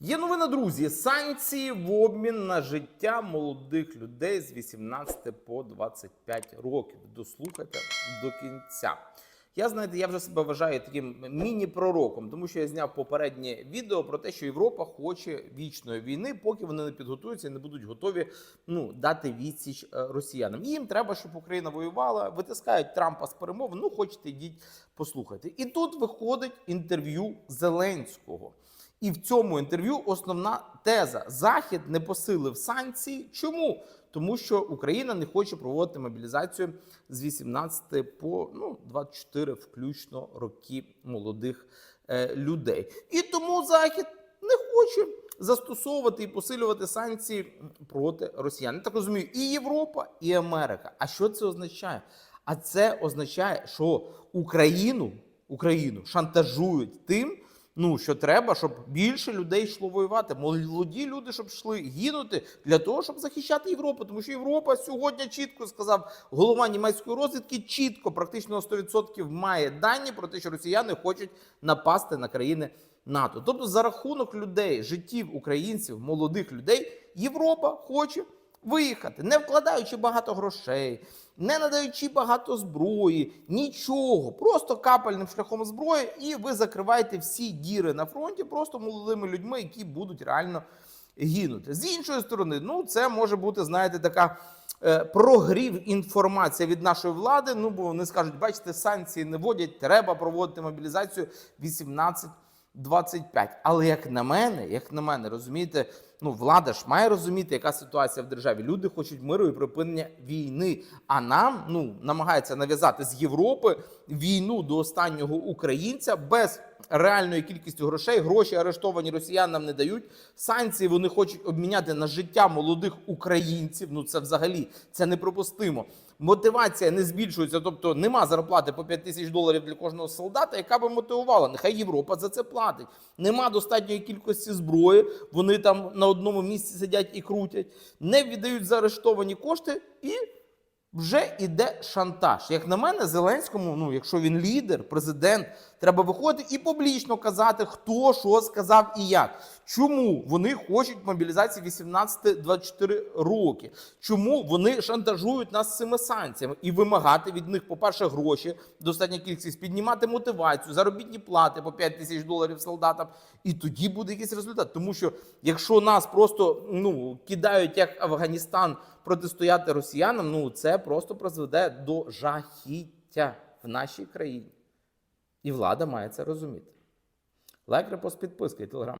Є новина, друзі. Санкції в обмін на життя молодих людей з 18 по 25 років. Дослухайте до кінця. Я знаєте, я вже себе вважаю таким міні-пророком, тому що я зняв попереднє відео про те, що Європа хоче вічної війни, поки вони не підготуються і не будуть готові ну дати відсіч е, росіянам. Їм треба, щоб Україна воювала. Витискають Трампа з перемов. Ну хочете, йдіть послухайте. І тут виходить інтерв'ю Зеленського. І в цьому інтерв'ю основна теза: Захід не посилив санкції. Чому? Тому що Україна не хоче проводити мобілізацію з 18 по ну 24 включно роки молодих е, людей. І тому Захід не хоче застосовувати і посилювати санкції проти росіян. Я так розумію, і Європа, і Америка. А що це означає? А це означає, що Україну, Україну шантажують тим. Ну, що треба, щоб більше людей йшло воювати. Молоді люди, щоб йшли гинути для того, щоб захищати Європу. Тому що Європа сьогодні чітко сказав голова німецької розвідки, чітко, практично на 100% має дані про те, що росіяни хочуть напасти на країни НАТО. Тобто, за рахунок людей, життів українців, молодих людей, Європа хоче виїхати, не вкладаючи багато грошей, не надаючи багато зброї, нічого, просто капельним шляхом зброї, і ви закриваєте всі діри на фронті просто молодими людьми, які будуть реально гинути. З іншої сторони, ну це може бути, знаєте, така. е, Прогрів інформація від нашої влади. Ну бо вони скажуть, бачите, санкції не вводять, треба проводити мобілізацію 18 25. Але як на мене, як на мене, розумієте, ну влада ж має розуміти, яка ситуація в державі. Люди хочуть миру і припинення війни. А нам ну намагається нав'язати з Європи війну до останнього українця без реальної кількості грошей. Гроші арештовані росіян нам не дають. Санкції вони хочуть обміняти на життя молодих українців. Ну це взагалі це неприпустимо. Мотивація не збільшується, тобто нема зарплати по 5 тисяч доларів для кожного солдата, яка би мотивувала. Нехай Європа за це платить. Нема достатньої кількості зброї. Вони там на одному місці сидять і крутять, не віддають заарештовані кошти і. Вже іде шантаж. Як на мене, Зеленському, ну якщо він лідер, президент, треба виходити і публічно казати, хто що сказав і як. Чому вони хочуть мобілізації 18-24 роки? Чому вони шантажують нас цими санкціями і вимагати від них, по-перше, гроші, достатня кількість, піднімати мотивацію, заробітні плати по 5 тисяч доларів солдатам, і тоді буде якийсь результат. Тому що якщо нас просто ну кидають як Афганістан протистояти росіянам, ну просто призведе до жахіття в нашій країні. І влада має це розуміти. Лайк, репост, підписка і телеграм.